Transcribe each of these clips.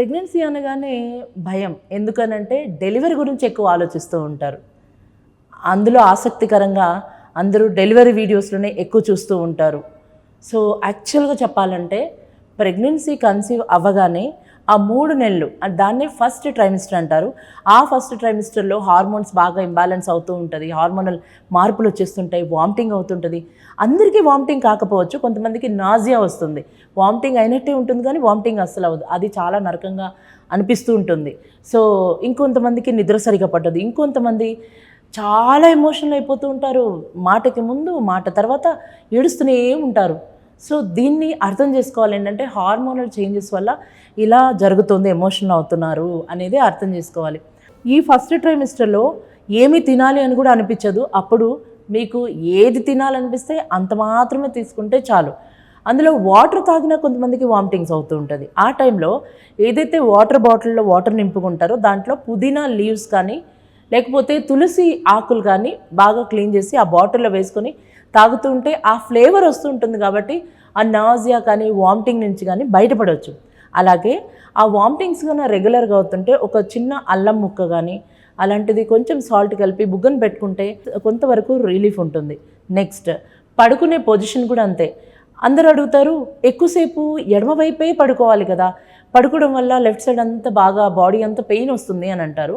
Pregnancy అనగానే భయం. ఎందుకనంటే డెలివరీ గురించి ఎక్కువ ఆలోచిస్తూ ఉంటారు. అందులో ఆసక్తికరంగా అందరూ డెలివరీ వీడియోస్లోనే ఎక్కువ చూస్తూ ఉంటారు. సో యాక్చువల్గా చెప్పాలంటే ప్రెగ్నెన్సీ కన్సీవ్ అవ్వగానే ఆ మూడు నెలలు దాన్నే ఫస్ట్ ట్రైమిస్టర్ అంటారు. ఆ ఫస్ట్ ట్రైమిస్టర్లో హార్మోన్స్ బాగా ఇంబ్యాలెన్స్ అవుతూ ఉంటుంది. హార్మోనల్ మార్పులు వచ్చేస్తుంటాయి వామిటింగ్ అవుతుంటుంది. అందరికీ వామిటింగ్ కాకపోవచ్చు. కొంతమందికి నాజియా వస్తుంది. వామిటింగ్ అయినట్టే ఉంటుంది కానీ వామిటింగ్ అస్సలు అవ్వదు. అది చాలా నరకంగా అనిపిస్తూ ఉంటుంది. సో ఇంకొంతమందికి నిద్ర సరిగా పట్టదు. ఇంకొంతమంది చాలా ఎమోషనల్ అయిపోతూ ఉంటారు. మాటకి ముందు మాట తర్వాత ఏడుస్తూనే ఉంటారు. సో దీన్ని అర్థం చేసుకోవాలి ఏంటంటే హార్మోనల్ చేంజెస్ వల్ల ఇలా జరుగుతుంది ఎమోషనల్ అవుతున్నారు అనేది అర్థం చేసుకోవాలి. ఈ ఫస్ట్ ట్రైమిస్టర్లో ఏమి తినాలి అని కూడా అనిపించదు. అప్పుడు మీకు ఏది తినాలనిపిస్తే అంత మాత్రమే తీసుకుంటే చాలు. అందులో వాటర్ తాగినా కొంతమందికి వామిటింగ్స్ అవుతూ ఉంటుంది. ఆ టైంలో ఏదైతే వాటర్ బాటిల్లో వాటర్ నింపుకుంటారో దాంట్లో పుదీనా లీవ్స్ కానీ లేకపోతే తులసి ఆకులు కానీ బాగా క్లీన్ చేసి ఆ బాటిల్లో వేసుకొని తాగుతూ ఉంటే ఆ ఫ్లేవర్ వస్తుంటుంది కాబట్టి ఆ నాజియా కానీ వామిటింగ్ నుంచి కానీ బయటపడవచ్చు అలాగే ఆ వామిటింగ్స్ కన్నా రెగ్యులర్గా అవుతుంటే ఒక చిన్న అల్లం ముక్క కానీ అలాంటిది కొంచెం సాల్ట్ కలిపి బుగ్గను పెట్టుకుంటే కొంతవరకు రిలీఫ్ ఉంటుంది. నెక్స్ట్ పడుకునే పొజిషన్ కూడా అంతే. అందరూ అడుగుతారు ఎక్కువసేపు ఎడమవైపే పడుకోవాలి కదా. పడుకోవడం వల్ల లెఫ్ట్ సైడ్ అంతా బాగా బాడీ అంతా పెయిన్ వస్తుంది అని అంటారు.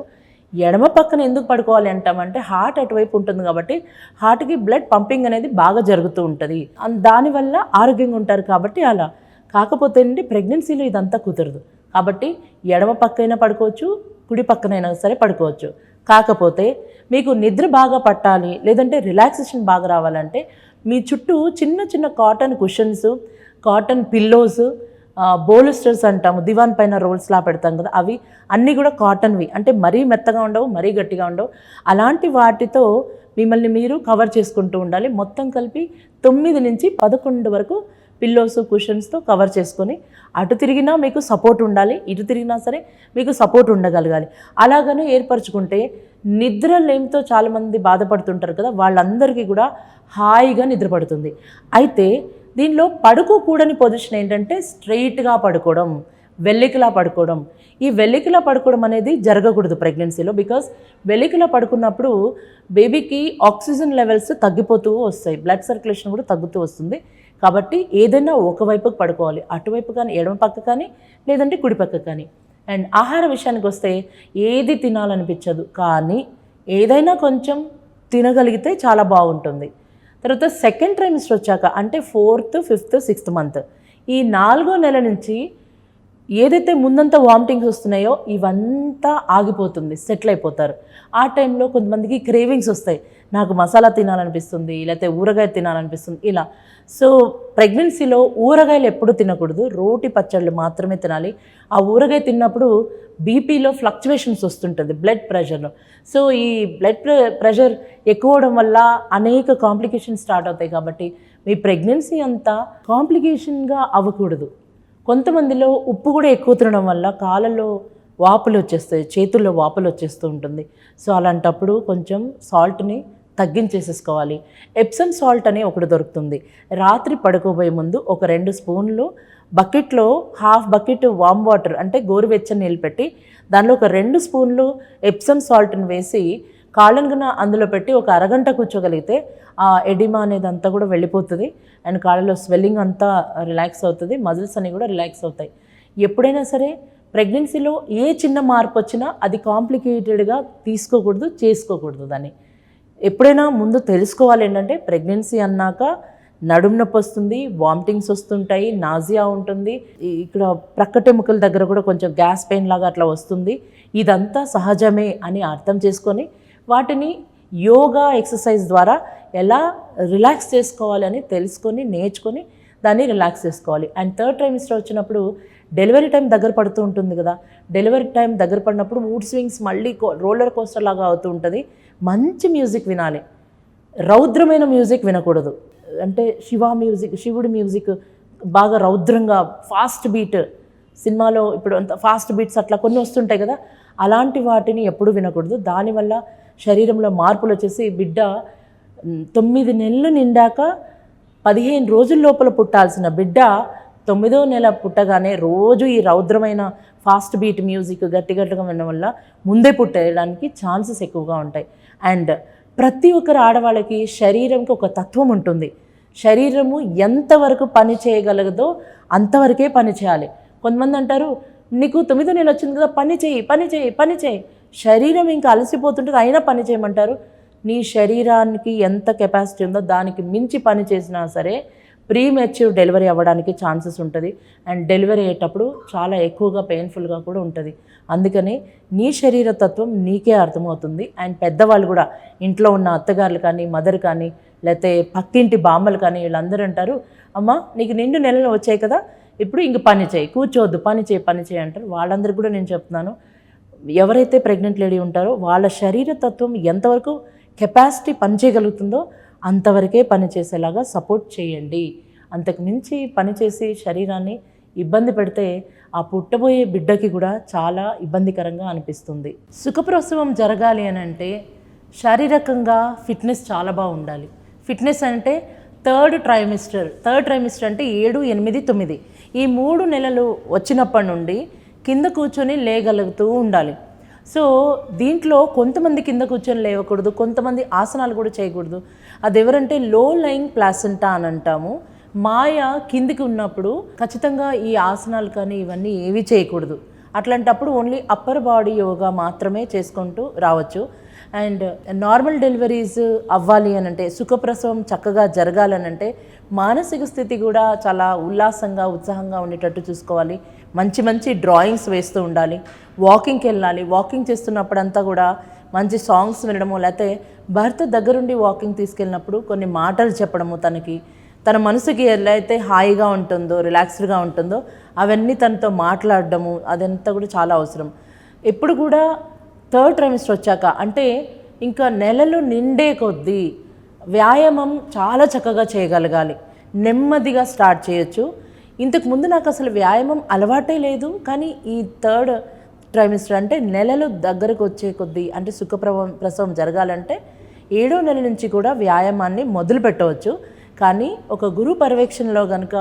ఎడమ పక్కన ఎందుకు పడుకోవాలి అంటామంటే హార్ట్ అటువైపు ఉంటుంది కాబట్టి హార్ట్కి బ్లడ్ పంపింగ్ అనేది బాగా జరుగుతూ ఉంటుంది. దానివల్ల ఆరోగ్యంగా ఉంటారు కాబట్టి అలా. కాకపోతే అండి ప్రెగ్నెన్సీలో ఇదంతా కుదరదు. కాబట్టి ఎడమ పక్కైనా పడుకోవచ్చు కుడి పక్కనైనా సరే పడుకోవచ్చు. కాకపోతే మీకు నిద్ర బాగా పట్టాలి లేదంటే రిలాక్సేషన్ బాగా రావాలంటే మీ చుట్టూ చిన్న చిన్న cotton cushions cotton pillows bolsters అంటాము. దివాన్ పైన రోల్స్లా పెడతాం కదా అవి అన్నీ కూడా కాటన్వి అంటే మరీ మెత్తగా ఉండవు మరీ గట్టిగా ఉండవు. అలాంటి వాటితో మిమ్మల్ని మీరు కవర్ చేసుకుంటూ ఉండాలి. మొత్తం కలిపి తొమ్మిది నుంచి పదకొండు వరకు పిల్లోస్ కుషన్స్తో కవర్ చేసుకొని అటు తిరిగినా మీకు సపోర్ట్ ఉండాలి ఇటు తిరిగినా సరే మీకు సపోర్ట్ ఉండగలగాలి. అలాగనే ఏర్పరచుకుంటే నిద్ర లేమితో చాలామంది బాధపడుతుంటారు కదా వాళ్ళందరికీ కూడా హాయిగా నిద్రపడుతుంది. అయితే దీనిలో పడుకోకూడని పొజిషన్ ఏంటంటే స్ట్రైట్గా పడుకోవడం వెల్లికిలా పడుకోవడం. ఈ వెల్లికిలా పడుకోవడం అనేది జరగకూడదు ప్రెగ్నెన్సీలో బికాస్ వెల్లికిలా పడుకున్నప్పుడు బేబీకి ఆక్సిజన్ లెవెల్స్ తగ్గిపోతూ వస్తాయి బ్లడ్ సర్క్యులేషన్ కూడా తగ్గుతూ వస్తుంది. కాబట్టి ఏదైనా ఒకవైపుకి పడుకోవాలి. అటువైపు కానీ ఎడమ పక్క కానీ లేదంటే కుడి పక్క కానీ. అండ్ ఆహార విషయానికి వస్తే ఏది తినాలనిపించదు. కానీ ఏదైనా కొంచెం తినగలిగితే చాలా బాగుంటుంది. తర్వాత సెకండ్ ట్రైమిస్టర్ వచ్చాక అంటే ఫోర్త్ ఫిఫ్త్ సిక్స్త్ మంత్. ఈ నాలుగో నెల నుంచి ఏదైతే ముందంతా వామిటింగ్స్ వస్తున్నాయో ఇవంతా ఆగిపోతుంది. సెటిల్ అయిపోతారు. ఆ టైంలో కొంతమందికి క్రేవింగ్స్ వస్తాయి. నాకు మసాలా తినాలనిపిస్తుంది లేకపోతే ఊరగాయ తినాలనిపిస్తుంది ఇలా. సో ప్రెగ్నెన్సీలో ఊరగాయలు ఎప్పుడు తినకూడదు రోటి పచ్చళ్ళు మాత్రమే తినాలి. ఆ ఊరగాయ తిన్నప్పుడు బీపీలో ఫ్లక్చువేషన్స్ వస్తుంటుంది బ్లడ్ ప్రెషర్లో. సో ఈ బ్లడ్ ప్రెషర్ ఎక్కువ అవడం వల్ల అనేక కాంప్లికేషన్స్ స్టార్ట్ అవుతాయి కాబట్టి మీ ప్రెగ్నెన్సీ అంతా కాంప్లికేషన్గా అవ్వకూడదు. కొంతమందిలో ఉప్పు కూడా ఎక్కువ తినడం వల్ల కాళ్ళలో వాపులు వచ్చేస్తాయి చేతుల్లో వాపులు వచ్చేస్తూ ఉంటుంది. సో అలాంటప్పుడు కొంచెం సాల్ట్ని తగ్గించేసేసుకోవాలి. ఎప్సమ్ సాల్ట్ అనే ఒకటి దొరుకుతుంది. రాత్రి పడుకోబోయే ముందు ఒక రెండు స్పూన్లు బకెట్లో హాఫ్ బకెట్ వామ్ వాటర్ అంటే గోరువెచ్చని నీళ్ళు పెట్టి దానిలో ఒక రెండు స్పూన్లు ఎప్సమ్ సాల్ట్ని వేసి కాళ్ళను అందులో పెట్టి ఒక అరగంట కూర్చోగలిగితే ఆ ఎడిమా అనేది అంతా కూడా వెళ్ళిపోతుంది. అండ్ కాళ్ళలో స్వెల్లింగ్ అంతా రిలాక్స్ అవుతుంది. మజిల్స్ అన్నీ కూడా రిలాక్స్ అవుతాయి. ఎప్పుడైనా సరే ప్రెగ్నెన్సీలో ఏ చిన్న మార్పు వచ్చినా అది కాంప్లికేటెడ్గా తీసుకోకూడదు చేసుకోకూడదు దాన్ని. ఎప్పుడైనా ముందు తెలుసుకోవాలి ఏంటంటే ప్రెగ్నెన్సీ అన్నాక నడుము నొప్పి వస్తుంది వామిటింగ్స్ వస్తుంటాయి నాజియా ఉంటుంది. ఇక్కడ ప్రక్కటెముకల దగ్గర కూడా కొంచెం గ్యాస్ పెయిన్ లాగా అట్లా వస్తుంది. ఇదంతా సహజమే అని అర్థం చేసుకొని వాటిని యోగా ఎక్సర్సైజ్ ద్వారా ఎలా రిలాక్స్ చేసుకోవాలి అని తెలుసుకొని నేర్చుకొని దాన్ని రిలాక్స్ చేసుకోవాలి. అండ్ థర్డ్ ట్రైమిస్టర్ వచ్చినప్పుడు డెలివరీ టైం దగ్గర పడుతూ ఉంటుంది కదా. డెలివరీ టైం దగ్గర పడినప్పుడు మూడ్ స్వింగ్స్ మళ్ళీ రోలర్ కోస్టర్ లాగా అవుతూ ఉంటుంది. మంచి మ్యూజిక్ వినాలి. రౌద్రమైన మ్యూజిక్ వినకూడదు. అంటే శివ మ్యూజిక్ శివుడి మ్యూజిక్ బాగా రౌద్రంగా ఫాస్ట్ బీట్ సినిమాలో ఇప్పుడు అంత ఫాస్ట్ బీట్స్ అట్లా కొన్ని వస్తుంటాయి కదా. అలాంటి వాటిని ఎప్పుడు వినకూడదు. దానివల్ల శరీరంలో మార్పులు వచ్చేసి బిడ్డ తొమ్మిది నెలలు నిండాక పదిహేను రోజుల లోపల పుట్టాల్సిన బిడ్డ తొమ్మిదో నెల పుట్టగానే రోజు ఈ రౌద్రమైన ఫాస్ట్ బీట్ మ్యూజిక్ గట్టి గట్టిగా వినడం వల్ల ముందే పుట్టేయడానికి ఛాన్సెస్ ఎక్కువగా ఉంటాయి. అండ్ ప్రతి ఒక్కరు ఆడవాళ్ళకి శరీరంకి ఒక తత్వం ఉంటుంది. శరీరము ఎంతవరకు పని చేయగలగదో అంతవరకే పని చేయాలి. కొంతమంది అంటారు నీకు తొమ్మిదో నెల వచ్చింది కదా పని చేయి పని చేయి పని చేయి. శరీరం ఇంకా అలసిపోతుంటుంది అయినా పని చేయమంటారు. నీ శరీరానికి ఎంత కెపాసిటీ ఉందో దానికి మించి పని చేసినా సరే ప్రీ మెచ్యూర్ డెలివరీ అవ్వడానికి ఛాన్సెస్ ఉంటుంది. అండ్ డెలివరీ అయ్యేటప్పుడు చాలా ఎక్కువగా పెయిన్ఫుల్గా కూడా ఉంటుంది. అందుకని నీ శరీర తత్వం నీకే అర్థమవుతుంది. అండ్ పెద్దవాళ్ళు కూడా ఇంట్లో ఉన్న అత్తగారులు కానీ మదర్ కానీ లేకపోతే పక్కింటి బామ్మలు కానీ వీళ్ళందరూ అంటారు అమ్మ నీకు నిండు నెలలు వచ్చాయి కదా ఇప్పుడు ఇంక పని చేయి కూర్చోవద్దు పని చేయి పని చేయి అంటారు. వాళ్ళందరికీ కూడా నేను చెప్తున్నాను ఎవరైతే ప్రెగ్నెంట్ లేడీ ఉంటారో వాళ్ళ శరీర తత్వం ఎంతవరకు కెపాసిటీ పనిచేయగలుగుతుందో అంతవరకే పని చేసేలాగా సపోర్ట్ చేయండి. అంతకు మించి పనిచేసి శరీరాన్ని ఇబ్బంది పెడితే ఆ పుట్టబోయే బిడ్డకి కూడా చాలా ఇబ్బందికరంగా అనిపిస్తుంది. సుఖప్రసవం జరగాలి అని అంటే శారీరకంగా ఫిట్నెస్ చాలా బాగుండాలి ఫిట్నెస్ అంటే థర్డ్ ట్రైమిస్టర్. థర్డ్ ట్రైమిస్టర్ అంటే ఏడు ఎనిమిది తొమ్మిది. ఈ మూడు నెలలు వచ్చినప్పటి నుండి కింద కూర్చొని లేగలుగుతూ ఉండాలి. సో దీంట్లో కొంతమంది కింద కూర్చొని లేవకూడదు కొంతమంది ఆసనాలు కూడా చేయకూడదు. అది ఎవరంటే లో లైంగ్ ప్లాసెంటా అని అంటాము. మాయ కిందికి ఉన్నప్పుడు ఖచ్చితంగా ఈ ఆసనాలు కానీ ఇవన్నీ ఏవి చేయకూడదు. అట్లాంటప్పుడు ఓన్లీ అప్పర్ బాడీ యోగా మాత్రమే చేసుకుంటూ రావచ్చు. అండ్ నార్మల్ డెలివరీస్ అవ్వాలి అని అంటే సుఖప్రసవం చక్కగా జరగాలనంటే మానసిక స్థితి కూడా చాలా ఉల్లాసంగా ఉత్సాహంగా ఉండేటట్టు చూసుకోవాలి. మంచి మంచి డ్రాయింగ్స్ వేస్తూ ఉండాలి. వాకింగ్కి వెళ్ళాలి. వాకింగ్ చేస్తున్నప్పుడంతా కూడా మంచి సాంగ్స్ వినడము లేకపోతే భర్త దగ్గరుండి వాకింగ్ తీసుకెళ్ళినప్పుడు కొన్ని మాటలు చెప్పడము తనకి. తన మనసుకి ఎలా అయితే హాయిగా ఉంటుందో రిలాక్స్డ్గా ఉంటుందో అవన్నీ తనతో మాట్లాడడము అదంతా కూడా చాలా అవసరం. ఎప్పుడు కూడా థర్డ్ ట్రైమిస్టర్ వచ్చాక అంటే ఇంకా నెలలు నిండే కొద్దీ వ్యాయామం చాలా చక్కగా చేయగలగాలి. నెమ్మదిగా స్టార్ట్ చేయొచ్చు. ఇంతకుముందు నాకు అసలు వ్యాయామం అలవాటే లేదు. కానీ ఈ థర్డ్ ట్రైమిస్టర్ అంటే నెలలు దగ్గరకు వచ్చే కొద్దీ అంటే సుఖప్రవం ప్రసవం జరగాలంటే ఏడో నెల నుంచి కూడా వ్యాయామాన్ని మొదలు పెట్టవచ్చు. కానీ ఒక గురు పర్యవేక్షణలో కనుక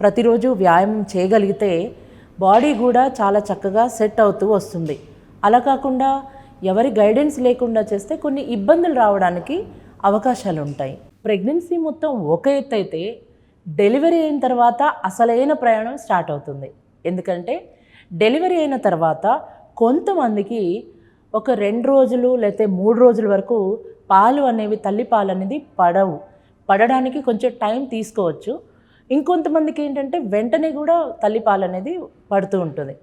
ప్రతిరోజు వ్యాయామం చేయగలిగితే బాడీ కూడా చాలా చక్కగా సెట్ అవుతూ వస్తుంది. అలా కాకుండా ఎవరి గైడెన్స్ లేకుండా చేస్తే కొన్ని ఇబ్బందులు రావడానికి అవకాశాలు ఉంటాయి ప్రెగ్నెన్సీ మొత్తం ఒక ఎత్తు అయితే డెలివరీ అయిన తర్వాత అసలైన ప్రయాణం స్టార్ట్ అవుతుంది. ఎందుకంటే డెలివరీ అయిన తర్వాత కొంతమందికి ఒక రెండు రోజులు లేకపోతే మూడు రోజుల వరకు పాలు అనేవి తల్లి పాలు అనేది పడవు. పడడానికి కొంచెం టైం తీసుకోవచ్చు. ఇంకొంతమందికి ఏంటంటే వెంటనే కూడా తల్లి పాలు అనేది పడుతూ ఉంటుంది.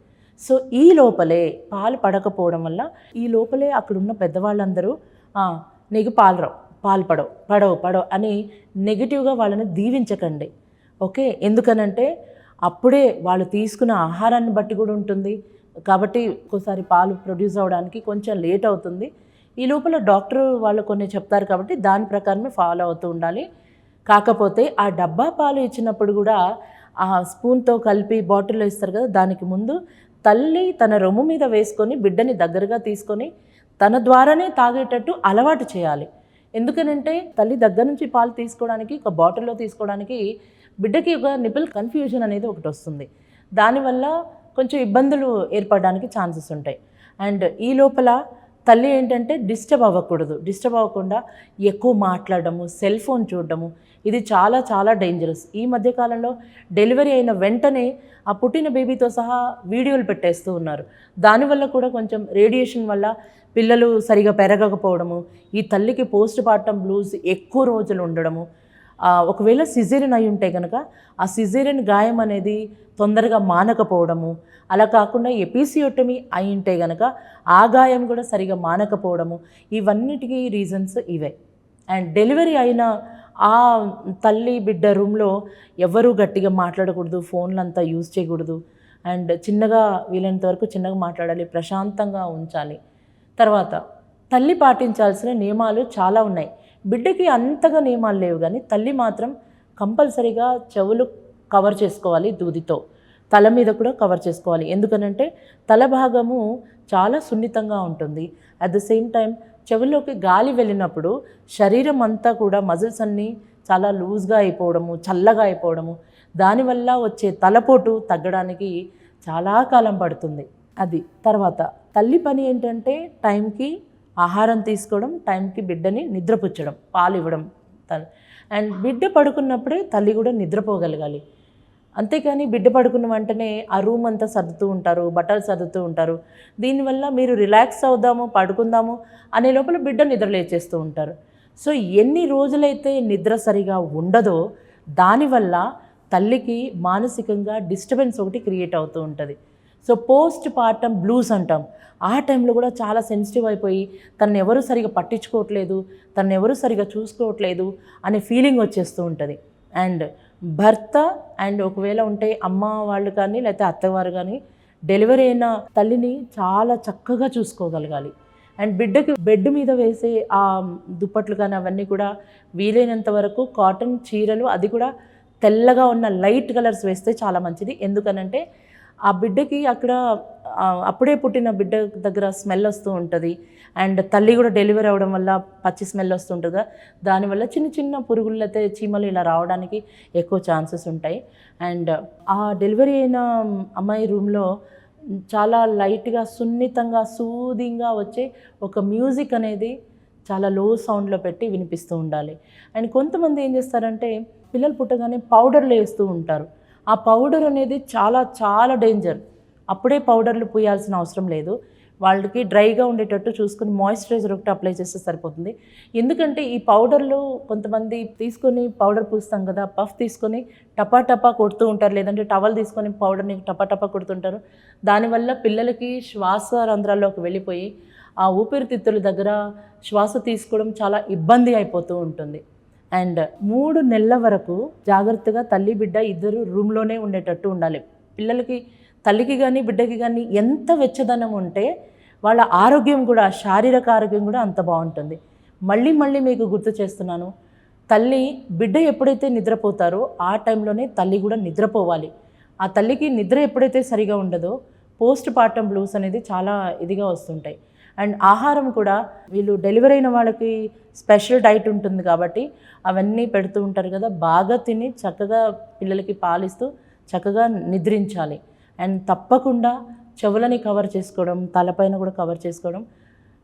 సో ఈ లోపలే పాలు పడకపోవడం వల్ల ఈ లోపలే అక్కడ ఉన్న పెద్దవాళ్ళందరూ నీకు పాలు రావు. పాలు పడవు పడవు పడవు అని నెగిటివ్గా వాళ్ళని దీవించకండి. ఓకే? ఎందుకనంటే అప్పుడే వాళ్ళు తీసుకున్న ఆహారాన్ని బట్టి కూడా ఉంటుంది. కాబట్టి ఒక్కోసారి పాలు ప్రొడ్యూస్ అవ్వడానికి కొంచెం లేట్ అవుతుంది. ఈ లోపల డాక్టర్ వాళ్ళు కొన్ని చెప్తారు కాబట్టి దాని ప్రకారమే ఫాలో అవుతూ ఉండాలి. కాకపోతే ఆ డబ్బా పాలు ఇచ్చినప్పుడు కూడా ఆ స్పూన్తో కలిపి బాటిల్లో ఇస్తారు కదా దానికి ముందు తల్లి తన రొమ్ము మీద వేసుకొని బిడ్డని దగ్గరగా తీసుకొని తన ద్వారానే తాగేటట్టు అలవాటు చేయాలి. ఎందుకనంటే తల్లి దగ్గర నుంచి పాలు తీసుకోవడానికి ఒక బాటిల్లో తీసుకోవడానికి బిడ్డకి ఒక నిపుల్ కన్ఫ్యూజన్ అనేది ఒకటి వస్తుంది. దానివల్ల కొంచెం ఇబ్బందులు ఏర్పడడానికి ఛాన్సెస్ ఉంటాయి. అండ్ ఈ లోపల తల్లి ఏంటంటే డిస్టర్బ్ అవ్వకూడదు. డిస్టర్బ్ అవ్వకుండా ఎక్కువ మాట్లాడము సెల్ ఫోన్ చూడడము ఇది చాలా చాలా డేంజరస్. ఈ మధ్యకాలంలో డెలివరీ అయిన వెంటనే ఆ పుట్టిన బేబీతో సహా వీడియోలు పెట్టేస్తూ ఉన్నారు. దానివల్ల కూడా కొంచెం రేడియేషన్ వల్ల పిల్లలు సరిగా పెరగకపోవడము ఈ తల్లికి పోస్ట్ పార్టం బ్లూస్ ఎక్కువ రోజులు ఉండడము ఒకవేళ సిజేరియన్ అయి ఉంటే కనుక ఆ సిజేరియన్ గాయం అనేది తొందరగా మానకపోవడము అలా కాకుండా ఎపిసియోటమీ అయి ఉంటే కనుక ఆ గాయం కూడా సరిగా మానకపోవడము ఇవన్నిటికీ రీజన్స్ ఇవే. అండ్ డెలివరీ అయిన ఆ తల్లి బిడ్డ రూమ్లో ఎవరూ గట్టిగా మాట్లాడకూడదు ఫోన్లు అంతా యూజ్ చేయకూడదు అండ్ చిన్నగా వీలైనంత వరకు చిన్నగా మాట్లాడాలి ప్రశాంతంగా ఉంచాలి. తర్వాత తల్లి పాటించాల్సిన నియమాలు చాలా ఉన్నాయి. బిడ్డకి అంతగా నియమాలు లేవు కానీ తల్లి మాత్రం కంపల్సరీగా చెవులు కవర్ చేసుకోవాలి దూదితో. తల మీద కూడా కవర్ చేసుకోవాలి. ఎందుకనంటే తల భాగము చాలా సున్నితంగా ఉంటుంది. అట్ ద సేమ్ టైం చెవుల్లోకి గాలి వెళ్ళినప్పుడు శరీరం అంతా కూడా మజిల్స్ అన్నీ చాలా లూజ్గా అయిపోవడము చల్లగా అయిపోవడము దానివల్ల వచ్చే తలపోటు తగ్గడానికి చాలా కాలం పడుతుంది. అది. తర్వాత తల్లి పని ఏంటంటే టైంకి ఆహారం తీసుకోవడం టైంకి బిడ్డని నిద్రపుచ్చడం పాలు ఇవ్వడం అండ్ బిడ్డ పడుకున్నప్పుడే తల్లి కూడా నిద్రపోగలగాలి. అంతేకాని బిడ్డ పడుకున్న వెంటనే ఆ రూమ్ అంతా సర్దుతూ ఉంటారు బట్టలు సర్దుతూ ఉంటారు. దీనివల్ల మీరు రిలాక్స్ అవుదాము పడుకుందాము అనే లోపల బిడ్డ నిద్రలేచేస్తూ ఉంటారు. సో ఎన్ని రోజులైతే నిద్ర సరిగా ఉండదో దానివల్ల తల్లికి మానసికంగా డిస్టర్బెన్స్ ఒకటి క్రియేట్ అవుతూ ఉంటుంది. సో పోస్ట్ పార్టమ్ బ్లూస్ అంటాం. ఆ టైంలో కూడా చాలా సెన్సిటివ్ అయిపోయి తను ఎవరు సరిగా పట్టించుకోవట్లేదు తను ఎవరు సరిగా చూసుకోవట్లేదు అనే ఫీలింగ్ వచ్చేస్తూ ఉంటుంది. అండ్ భర్త అండ్ ఒకవేళ ఉంటే అమ్మ వాళ్ళు కానీ లేకపోతే అత్తవారు కానీ డెలివరీ అయిన తల్లిని చాలా చక్కగా చూసుకోగలగాలి. అండ్ బిడ్డకి బెడ్ మీద వేసే ఆ దుప్పట్లు కానీ అవన్నీ కూడా వీలైనంత వరకు కాటన్ చీరలు అది కూడా తెల్లగా ఉన్న లైట్ కలర్స్ వేస్తే చాలా మంచిది. ఎందుకనంటే ఆ బిడ్డకి అక్కడ అప్పుడే పుట్టిన బిడ్డ దగ్గర స్మెల్ వస్తూ ఉంటుంది. అండ్ తల్లి కూడా డెలివరీ అవ్వడం వల్ల పచ్చి స్మెల్ వస్తుంటుంది కదా. దానివల్ల చిన్న చిన్న పురుగులు అయితే చీమలు ఇలా రావడానికి ఎక్కువ ఛాన్సెస్ ఉంటాయి. అండ్ ఆ డెలివరీ అయిన అమ్మాయి రూమ్లో చాలా లైట్గా సున్నితంగా సూదింగా వచ్చే ఒక మ్యూజిక్ అనేది చాలా లో సౌండ్లో పెట్టి వినిపిస్తూ ఉండాలి. అండ్ కొంతమంది ఏం చేస్తారంటే పిల్లలు పుట్టగానే పౌడర్లు వేస్తూ ఉంటారు. ఆ పౌడర్ అనేది చాలా చాలా డేంజర్. అప్పుడే పౌడర్లు పూయాల్సిన అవసరం లేదు. వాళ్ళకి డ్రైగా ఉండేటట్టు చూసుకుని మాయిశ్చరైజర్ ఒకటి అప్లై చేస్తే సరిపోతుంది. ఎందుకంటే ఈ పౌడర్లు కొంతమంది తీసుకొని పౌడర్ పూస్తాం కదా పఫ్ తీసుకొని టపా టపా కొడుతూ ఉంటారు. లేదంటే టవల్ తీసుకొని పౌడర్ని టపా టపా కొడుతుంటారు. దానివల్ల పిల్లలకి శ్వాస రంధ్రాల్లోకి వెళ్ళిపోయి ఆ ఊపిరితిత్తుల దగ్గర శ్వాస తీసుకోవడం చాలా ఇబ్బంది అయిపోతూ ఉంటుంది. అండ్ మూడు నెలల వరకు జాగ్రత్తగా తల్లి బిడ్డ ఇద్దరు రూమ్లోనే ఉండేటట్టు ఉండాలి. పిల్లలకి తల్లికి కానీ బిడ్డకి కానీ ఎంత వెచ్చదనం ఉంటే వాళ్ళ ఆరోగ్యం కూడా శారీరక ఆరోగ్యం కూడా అంత బాగుంటుంది. మళ్ళీ మళ్ళీ మీకు గుర్తు చేస్తున్నాను తల్లి బిడ్డ ఎప్పుడైతే నిద్రపోతారో ఆ టైంలోనే తల్లి కూడా నిద్రపోవాలి. ఆ తల్లికి నిద్ర ఎప్పుడైతే సరిగా ఉండదో పోస్ట్ పార్టం బ్లూస్ అనేది చాలా ఇదిగా వస్తుంటాయి. అండ్ ఆహారం కూడా వీళ్ళు డెలివరీ అయిన వాళ్ళకి స్పెషల్ డైట్ ఉంటుంది కాబట్టి అవన్నీ పెడుతూ ఉంటారు కదా బాగా తిని చక్కగా పిల్లలకి పాలిస్తూ చక్కగా నిద్రించాలి. అండ్ తప్పకుండా చెవులని కవర్ చేసుకోవడం తలపైన కూడా కవర్ చేసుకోవడం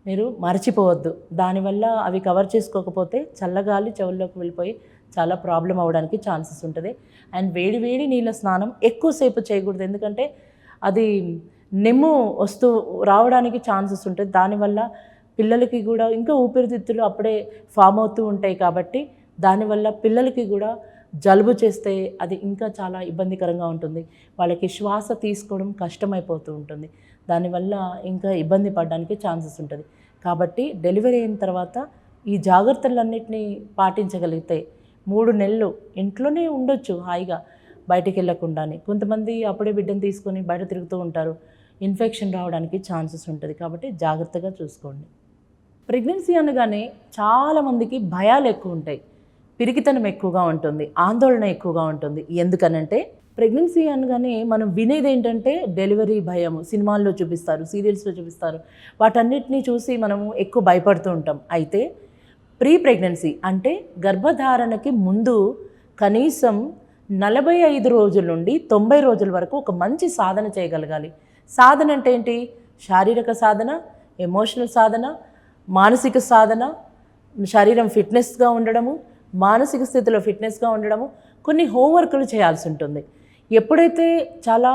మీరు మర్చిపోవద్దు. దానివల్ల అవి కవర్ చేసుకోకపోతే చల్లగాలి చెవుల్లోకి వెళ్ళిపోయి చాలా ప్రాబ్లం అవ్వడానికి ఛాన్సెస్ ఉంటుంది. అండ్ వేడి వేడి నీళ్ళ స్నానం ఎక్కువసేపు చేయకూడదు. ఎందుకంటే అది నెమ్ము వస్తూ రావడానికి ఛాన్సెస్ ఉంటుంది దానివల్ల పిల్లలకి కూడా ఇంకా ఊపిరితిత్తులు అప్పుడే ఫామ్ అవుతూ ఉంటాయి కాబట్టి దానివల్ల పిల్లలకి కూడా జలుబు చేస్తే అది ఇంకా చాలా ఇబ్బందికరంగా ఉంటుంది. వాళ్ళకి శ్వాస తీసుకోవడం కష్టమైపోతూ ఉంటుంది. దానివల్ల ఇంకా ఇబ్బంది పడడానికి ఛాన్సెస్ ఉంటుంది. కాబట్టి డెలివరీ అయిన తర్వాత ఈ జాగ్రత్తలన్నింటినీ పాటించగలిగితే మూడు నెలలు ఇంట్లోనే ఉండొచ్చు హాయిగా బయటికి వెళ్ళకుండానే. కొంతమంది అప్పుడే బిడ్డను తీసుకొని బయట తిరుగుతూ ఉంటారు. ఇన్ఫెక్షన్ రావడానికి ఛాన్సెస్ ఉంటుంది. కాబట్టి జాగ్రత్తగా చూసుకోండి. ప్రెగ్నెన్సీ అనగానే చాలామందికి భయాలు ఎక్కువ ఉంటాయి. పిరికితనం ఎక్కువగా ఉంటుంది. ఆందోళన ఎక్కువగా ఉంటుంది. ఎందుకనంటే ప్రెగ్నెన్సీ అనగానే మనం వినేది ఏంటంటే డెలివరీ భయము సినిమాల్లో చూపిస్తారు సీరియల్స్లో చూపిస్తారు. వాటన్నిటిని చూసి మనము ఎక్కువ భయపడుతూ ఉంటాం. అయితే ప్రీ ప్రెగ్నెన్సీ అంటే గర్భధారణకి ముందు కనీసం నలభై ఐదు రోజుల నుండి తొంభై రోజుల వరకు ఒక మంచి సాధన చేయగలగాలి. సాధన అంటే ఏంటి? శారీరక సాధన ఎమోషనల్ సాధన మానసిక సాధన శరీరం ఫిట్నెస్గా ఉండడము మానసిక స్థితిలో ఫిట్నెస్గా ఉండడము కొన్ని హోంవర్క్లు చేయాల్సి ఉంటుంది. ఎప్పుడైతే చాలా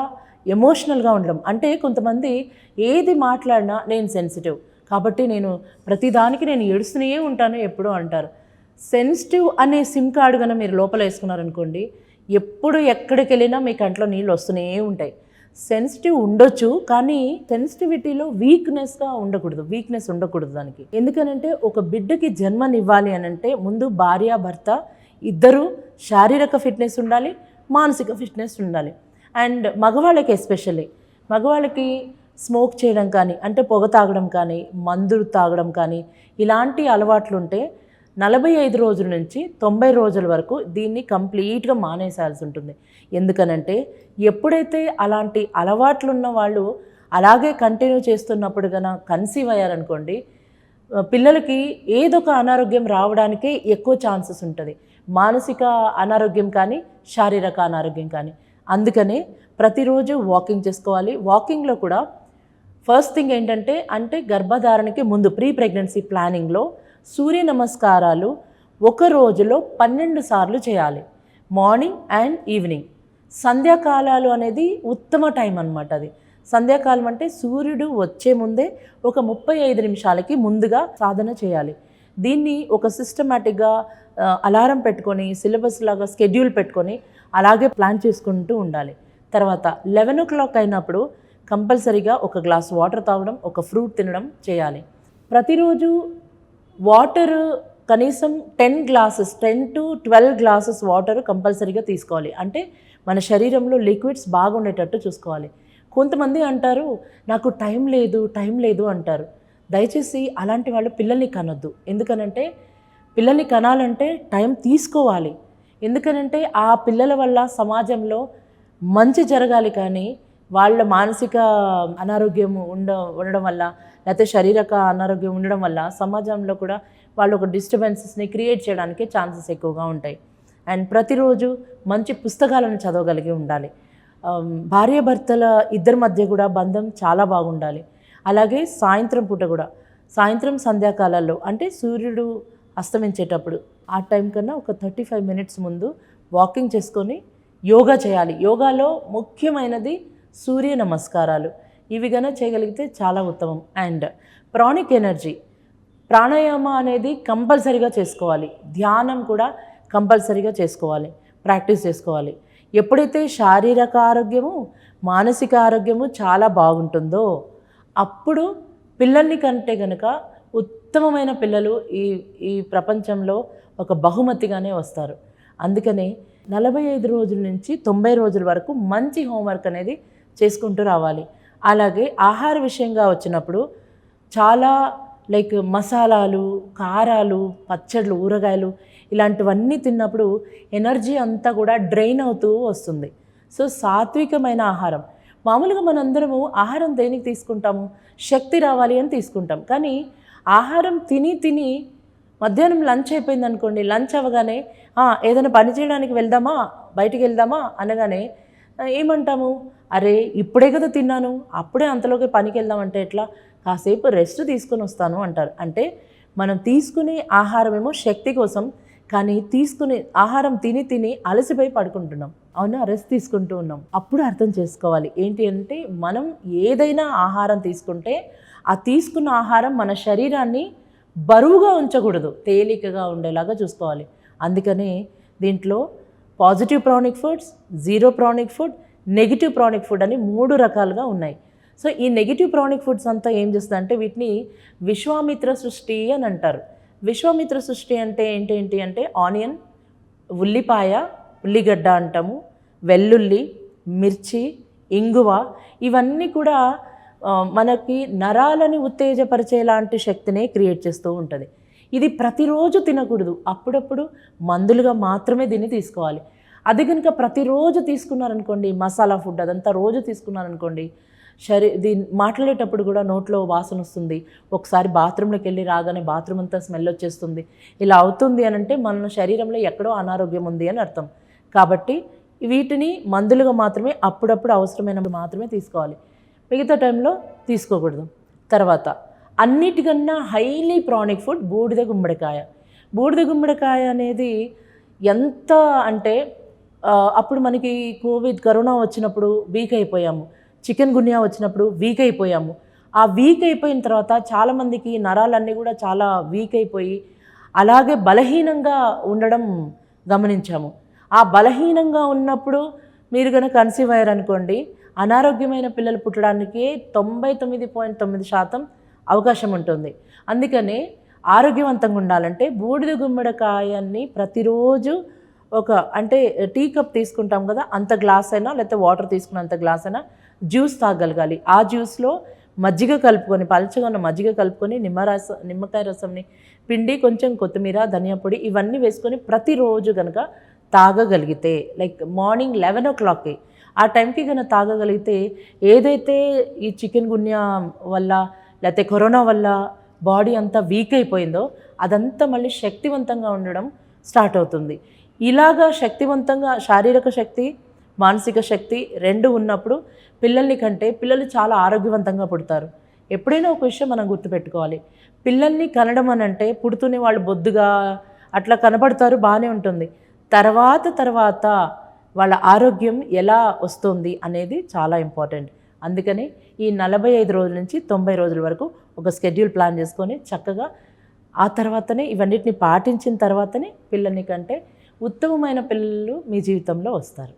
ఎమోషనల్గా ఉండడం అంటే కొంతమంది ఏది మాట్లాడినా నేను సెన్సిటివ్ కాబట్టి నేను ప్రతిదానికి నేను ఏడుస్తూనే ఉంటాను ఎప్పుడూ అంటారు. సెన్సిటివ్ అనే సిమ్ కార్డు కనుక మీరు లోపల వేసుకున్నారనుకోండి ఎప్పుడు ఎక్కడికి వెళ్ళినా మీ కంట్లో నీళ్ళు వస్తూనే ఉంటాయి. సెన్సిటివ్ ఉండొచ్చు కానీ సెన్సిటివిటీలో వీక్నెస్గా ఉండకూడదు వీక్నెస్ ఉండకూడదు దానికి. ఎందుకనంటే ఒక బిడ్డకి జన్మనివ్వాలి అని అంటే ముందు భార్య భర్త ఇద్దరు శారీరక ఫిట్నెస్ ఉండాలి మానసిక ఫిట్నెస్ ఉండాలి. అండ్ మగవాళ్ళకి ఎస్పెషల్లీ మగవాళ్ళకి స్మోక్ చేయడం కానీ అంటే పొగ తాగడం కానీ మందులు తాగడం కానీ ఇలాంటి అలవాట్లు ఉంటే నలభై ఐదు రోజుల నుంచి తొంభై రోజుల వరకు దీన్ని కంప్లీట్గా మానేసాల్సి ఉంటుంది. ఎందుకనంటే ఎప్పుడైతే అలాంటి అలవాట్లు ఉన్న వాళ్ళు అలాగే కంటిన్యూ చేస్తున్నప్పుడు కన్నా కన్సీవ్ అయ్యారనుకోండి పిల్లలకి ఏదో ఒక అనారోగ్యం రావడానికే ఎక్కువ ఛాన్సెస్ ఉంటుంది. మానసిక అనారోగ్యం కానీ శారీరక అనారోగ్యం కానీ. అందుకనే ప్రతిరోజు వాకింగ్ చేసుకోవాలి. వాకింగ్లో కూడా ఫస్ట్ థింగ్ ఏంటంటే అంటే గర్భధారణకి ముందు ప్రీ ప్రెగ్నెన్సీ ప్లానింగ్లో సూర్య నమస్కారాలు ఒక రోజులో పన్నెండు సార్లు చేయాలి. మార్నింగ్ అండ్ ఈవినింగ్ సంధ్యాకాలాలు అనేది ఉత్తమ టైం అన్నమాట అది. సంధ్యాకాలం అంటే సూర్యుడు వచ్చే ముందే ఒక ముప్పై ఐదు నిమిషాలకి ముందుగా సాధన చేయాలి. దీన్ని ఒక సిస్టమేటిక్గా అలారం పెట్టుకొని సిలబస్ లాగా స్కెడ్యూల్ పెట్టుకొని అలాగే ప్లాన్ చేసుకుంటూ ఉండాలి. తర్వాత లెవెన్ ఓ క్లాక్ అయినప్పుడు కంపల్సరీగా ఒక గ్లాస్ వాటర్ తాగడం ఒక ఫ్రూట్ తినడం చేయాలి. ప్రతిరోజు వాటర్ కనీసం ten glasses ten to twelve glasses water కంపల్సరీగా తీసుకోవాలి. అంటే మన శరీరంలో లిక్విడ్స్ బాగుండేటట్టు చూసుకోవాలి. కొంతమంది అంటారు నాకు టైం లేదు టైం లేదు అంటారు. దయచేసి అలాంటి వాళ్ళు పిల్లల్ని కనొద్దు. ఎందుకనంటే పిల్లల్ని కనాలంటే టైం తీసుకోవాలి. ఎందుకనంటే ఆ పిల్లల వల్ల సమాజంలో మంచి జరగాలి కానీ వాళ్ళ మానసిక అనారోగ్యం ఉండ ఉండడం వల్ల లేకపోతే శారీరక అనారోగ్యం ఉండడం వల్ల సమాజంలో కూడా వాళ్ళు ఒక డిస్టర్బెన్సెస్ని క్రియేట్ చేయడానికి ఛాన్సెస్ ఎక్కువగా ఉంటాయి. అండ్ ప్రతిరోజు మంచి పుస్తకాలను చదవగలిగి ఉండాలి. భార్యాభర్తల ఇద్దరి మధ్య కూడా బంధం చాలా బాగుండాలి. అలాగే సాయంత్రం పూట కూడా సాయంత్రం సంధ్యాకాలాల్లో అంటే సూర్యుడు అస్తమించేటప్పుడు ఆ టైం కన్నా ఒక థర్టీ ఫైవ్ మినిట్స్ ముందు వాకింగ్ చేసుకొని యోగా చేయాలి. యోగాలో ముఖ్యమైనది సూర్య నమస్కారాలు. ఇవి గన చేయగలిగితే చాలా ఉత్తమం. And pranic energy. ప్రాణాయామ అనేది కంపల్సరీగా చేసుకోవాలి. ధ్యానం కూడా కంపల్సరీగా చేసుకోవాలి. ప్రాక్టీస్ చేసుకోవాలి. ఎప్పుడైతే శారీరక ఆరోగ్యము మానసిక ఆరోగ్యము చాలా బాగుంటుందో అప్పుడు పిల్లల్ని కంటే కనుక ఉత్తమమైన పిల్లలు ఈ ఈ ప్రపంచంలో ఒక బహుమతిగానే వస్తారు. అందుకనే నలభై ఐదు రోజుల నుంచి తొంభై రోజుల వరకు మంచి హోంవర్క్ అనేది చేసుకుంటూ రావాలి. అలాగే ఆహార విషయంగా వచ్చినప్పుడు చాలా లైక్ మసాలాలు కారాలు పచ్చళ్ళు ఊరగాయలు ఇలాంటివన్నీ తిన్నప్పుడు ఎనర్జీ అంతా కూడా డ్రైన్ అవుతూ వస్తుంది. సో సాత్వికమైన ఆహారం. మామూలుగా మనందరము ఆహారం దేనికి తీసుకుంటాము? శక్తి రావాలి అని తీసుకుంటాం. కానీ ఆహారం తిని తిని మధ్యాహ్నం లంచ్ అయిపోయింది అనుకోండి లంచ్ అవ్వగానే ఏదైనా పని చేయడానికి వెళ్దామా? బయటికి వెళ్దామా? అనగానే ఏమంటాము? అరే ఇప్పుడే కదా తిన్నాను. అప్పుడే అంతలోకి పనికి వెళ్దామంటే ఎట్లా? కాసేపు రెస్ట్ తీసుకొని వస్తాను అంటారు. అంటే మనం తీసుకునే ఆహారం ఏమో శక్తి కోసం కానీ తీసుకునే ఆహారం తిని తిని అలసిపోయి పడుకుంటున్నాం. అవును? రెస్ట్ తీసుకుంటూ ఉన్నాం. అప్పుడు అర్థం చేసుకోవాలి. ఏంటి అంటే మనం ఏదైనా ఆహారం తీసుకుంటే ఆ తీసుకున్న ఆహారం మన శరీరాన్ని బరువుగా ఉంచకూడదు. తేలికగా ఉండేలాగా చూసుకోవాలి. అందుకని దీంట్లో positive pranic foods zero pranic food negative pranic food అని మూడు రకాలుగా ఉన్నాయి. సో ఈ నెగిటివ్ ప్రానిక్ ఫుడ్స్ అంతా ఏం చేస్తుందంటే వీటిని విశ్వామిత్ర సృష్టి అని అంటారు. విశ్వామిత్ర సృష్టి అంటే ఏంటేంటి అంటే ఆనియన్ ఉల్లిపాయ ఉల్లిగడ్డ అంటాము వెల్లుల్లి మిర్చి ఇంగువ ఇవన్నీ కూడా మనకి నరాలని ఉత్తేజపరిచేలాంటి శక్తినే క్రియేట్ చేస్తూ ఉంటుంది. ఇది ప్రతిరోజు తినకూడదు. అప్పుడప్పుడు మందులుగా మాత్రమే దీన్ని తీసుకోవాలి. అది కనుక ప్రతిరోజు తీసుకున్నారనుకోండి మసాలా ఫుడ్ అదంతా రోజు తీసుకున్నారనుకోండి శరీ దీని మాట్లాడేటప్పుడు కూడా నోట్లో వాసన వస్తుంది. ఒకసారి బాత్రూంలోకి వెళ్ళి రాగానే బాత్రూమ్ అంతా స్మెల్ వచ్చేస్తుంది. ఇలా అవుతుంది అని అంటే మన శరీరంలో ఎక్కడో అనారోగ్యం ఉంది అని అర్థం. కాబట్టి వీటిని మందులుగా మాత్రమే అప్పుడప్పుడు అవసరమైనప్పుడు మాత్రమే తీసుకోవాలి. మిగతా టైంలో తీసుకోకూడదు. తర్వాత అన్నిటికన్నా హైలీ ప్రానిక్ ఫుడ్ బూడిద గుమ్మడికాయ. బూడిద గుమ్మడికాయ అనేది ఎంత అంటే అప్పుడు మనకి కోవిడ్ కరోనా వచ్చినప్పుడు వీక్ అయిపోయాము. చికెన్ గున్యా వచ్చినప్పుడు వీక్ అయిపోయాము. ఆ వీక్ అయిపోయిన తర్వాత చాలామందికి నరాలన్నీ కూడా చాలా వీక్ అయిపోయి అలాగే బలహీనంగా ఉండడం గమనించాము. ఆ బలహీనంగా ఉన్నప్పుడు మీరు కనుక కన్సీవ్ అయ్యారనుకోండి అనారోగ్యమైన పిల్లలు పుట్టడానికి తొంభై తొమ్మిది పాయింట్ తొమ్మిది శాతం అవకాశం ఉంటుంది. అందుకనే ఆరోగ్యవంతంగా ఉండాలంటే బూడిద గుమ్మడికాయని ప్రతిరోజు ఒక అంటే టీ కప్ తీసుకుంటాం కదా అంత గ్లాస్ అయినా లేకపోతే వాటర్ తీసుకున్నంత గ్లాస్ అయినా జ్యూస్ తాగలగాలి. ఆ జ్యూస్లో మజ్జిగ కలుపుకొని పలచగా ఉన్న మజ్జిగ కలుపుకొని నిమ్మరస నిమ్మకాయ రసంని పిండి కొంచెం కొత్తిమీర ధనియా పొడి ఇవన్నీ వేసుకొని ప్రతిరోజు కనుక తాగగలిగితే లైక్ మార్నింగ్ లెవెన్ ఓ క్లాక్కి ఆ టైంకి కనుక తాగగలిగితే ఏదైతే ఈ చికెన్ గున్యా వల్ల లేకపోతే కరోనా వల్ల బాడీ అంతా వీక్ అయిపోయిందో అదంతా మళ్ళీ శక్తివంతంగా ఉండడం స్టార్ట్ అవుతుంది. ఇలాగా శక్తివంతంగా శారీరక శక్తి మానసిక శక్తి రెండు ఉన్నప్పుడు పిల్లల్ని కంటే పిల్లలు చాలా ఆరోగ్యవంతంగా పుడతారు. ఎప్పుడైనా ఒక విషయం మనం గుర్తుపెట్టుకోవాలి. పిల్లల్ని కనడం అని అంటే పుడుతూనే వాళ్ళు బొద్దుగా అట్లా కనబడతారు బాగానే ఉంటుంది. తర్వాత తర్వాత వాళ్ళ ఆరోగ్యం ఎలా వస్తుంది అనేది చాలా ఇంపార్టెంట్. అందుకని ఈ నలభై ఐదు రోజుల నుంచి తొంభై రోజుల వరకు ఒక స్కెడ్యూల్ ప్లాన్ చేసుకొని చక్కగా ఆ తర్వాతనే ఇవన్నిటిని పాటించిన తర్వాతనే పిల్లల్ని కంటే ఉత్తమమైన పిల్లలు మీ జీవితంలో వస్తారు.